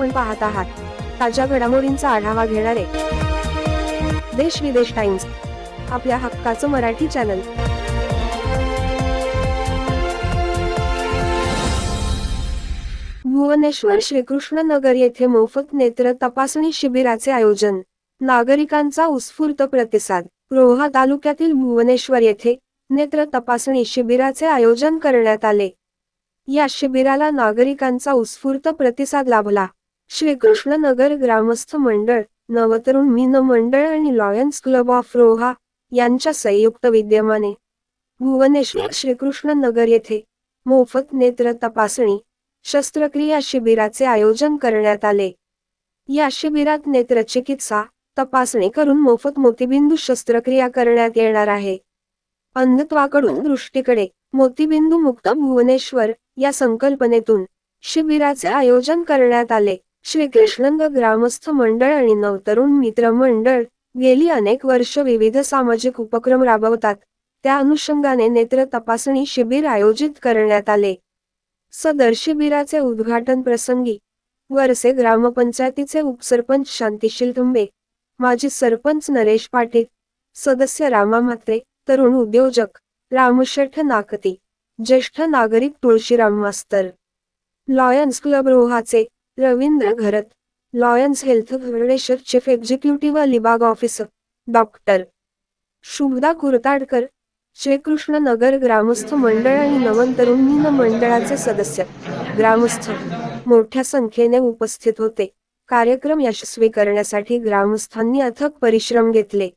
आपण पाहत आहात. ताज्या घडामोडींचा आढावा घेणारे देश विदेश टाइम्स आपल्या हक्काचं मराठी चॅनल. भुवनेश्वर श्रीकृष्ण नगर येथे मोफत नेत्र तपासणी शिबिराचे आयोजन. नागरिकांचा उत्स्फूर्त प्रतिसाद. रोहा तालुक्यातील भुवनेश्वर येथे नेत्र तपासणी शिबिराचे आयोजन करण्यात आले. या शिबिराला नागरिकांचा उत्स्फूर्त प्रतिसाद लाभला. श्रीकृष्ण नगर ग्रामस्थ मंडळ नवतरुण मीन मंडळ आणि लॉयन्स क्लब ऑफ रोहा यांच्या संयुक्त विद्यमाने. भुवनेश्वर श्रीकृष्ण नगर येथे मोफत नेत्र तपासणी शस्त्रक्रिया शिबिराचे आयोजन करण्यात आले. या शिबिरात नेत्रचिकित्सा तपासणी करून मोफत मोतीबिंदू शस्त्रक्रिया करण्यात येणार आहे. अंधत्वाकडून दृष्टीकडे मोतीबिंदू मुक्त भुवनेश्वर या संकल्पनेतून शिबिराचे आयोजन करण्यात आले. श्रीकृष्णंग ग्रामस्थ मंडळ आणि नवतरुण मित्र मंडळ गेली अनेक वर्ष विविध सामाजिक उपक्रम राबवतात. त्या अनुषंगाने नेत्र तपासणी शिबिर आयोजित करण्यात आले. सदर शिबिराचे उद्घाटन प्रसंगी वरसे ग्रामपंचायतीचे उपसरपंच शांतिशील तुंबे माजी सरपंच नरेश पाटील सदस्य रामा म्हात्रे तरुण उद्योजक रामशेठ नाकती ज्येष्ठ नागरिक तुळशीराम मास्तर. Lions Club रोहाचे Ravindra Gharat Lions Health Federation chief executive Alibag officer doctor Shubhada Kurtadkar Shrikrishna Nagar ग्रामस्थ मंडळ आणि नवन तरुण मंडळाचे सदस्य. ग्रामस्थ मोठ्या संख्येने उपस्थित होते. कार्यक्रम यशस्वी करण्यासाठी ग्रामस्थांनी अथक परिश्रम घेतले.